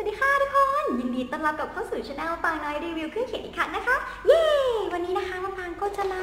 สวัสดีค่ะทุกคน ยินดีต้อนรับกับเข้าสู่ช anel ปางน้อยรีวิวเครื่องเขียนอีกครั้งนะคะ เย้ วันนี้นะคะมาปางก็จะมา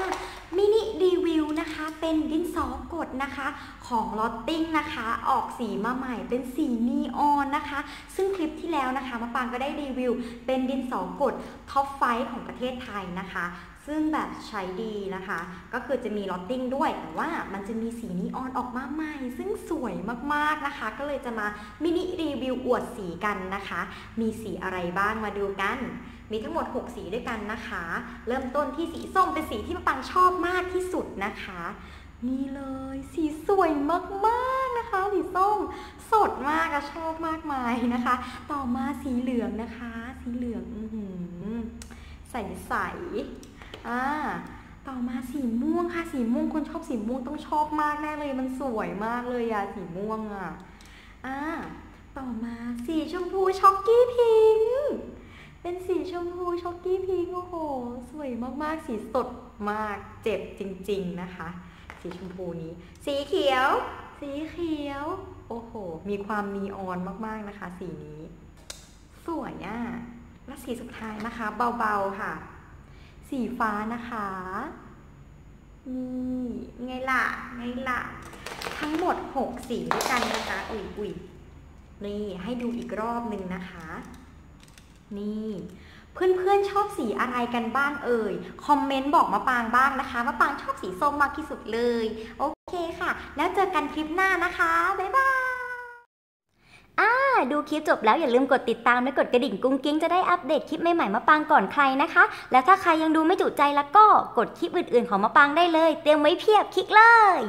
มินิรีวิวนะคะ เป็นดินสอกดนะคะของลอตติ้งนะคะ ออกสีมาใหม่เป็นสีนีออนนะคะ ซึ่งคลิปที่แล้วนะคะมาปางก็ได้รีวิว เป็นดินสอกดท็อปไฟของประเทศไทยนะคะ ซึ่งแบบใช้ดีนะคะ ก็คือจะมีลอตติ้งด้วย แต่ว่ามันจะมีสีนีออนออกมาใหม่ ซึ่งสวยมากๆนะคะ ก็เลยจะมามินิรีวิวอวดสีกันนะคะ มีสีอะไรบ้างมาดูกันมีทั้งหมด 6 สีด้วยกันนะคะ เริ่มต้นที่สีส้มเป็นสีที่มะปังชอบมากที่สุดนะคะ นี่เลย สีสวยมากๆนะคะ สีส้มสดมากอะชอบมากมายนะคะ ต่อมาสีเหลืองนะคะ สีเหลืองอือหือใสใสอ่าต่อมาสีม่วงค่ะ สีม่วงคนชอบสีม่วงต้องชอบมากแน่เลย มันสวยมากเลยอะสีม่วงอะอ่าต่อมาสีชมพูช็อกกี้พิงเป็นสีชมพูช็อกกี้พิงโอ้โห สวยมากๆ สีสดมากเจ็บจริง ๆ นะคะ สีชมพูนี้ สีเขียว สีเขียว โอ้โห มีความนีออนมากๆนะคะ สีนี้ สวยอะและสีสุดท้ายนะคะ เบาๆค่ะ สีฟ้านะคะนี่ไงล่ะไงล่ะ ทั้งหมด 6 สีด้วยกันนะคะอุ๊ยอุ๊ยนี่ให้ดูอีกรอบหนึ่งนะคะ นี่ เพื่อนๆชอบสีอะไรกันบ้างเอ่ย คอมเมนต์บอกมาปางบ้างนะคะว่าปางชอบสีส้มมากที่สุดเลย โอเคค่ะ แล้วเจอกันคลิปหน้านะคะ บ๊ายบายอ่าดูคลิปจบแล้วอย่าลืมกดติดตามและกดกระดิ่งกุ้งกิ้งจะได้อัปเดตคลิปใหม่ๆมาปางก่อนใครนะคะ แล้วถ้าใครยังดูไม่จุใจแล้วก็กดคลิปอื่นๆของมาปางได้เลย เตรียมไว้เพียบคลิกเลย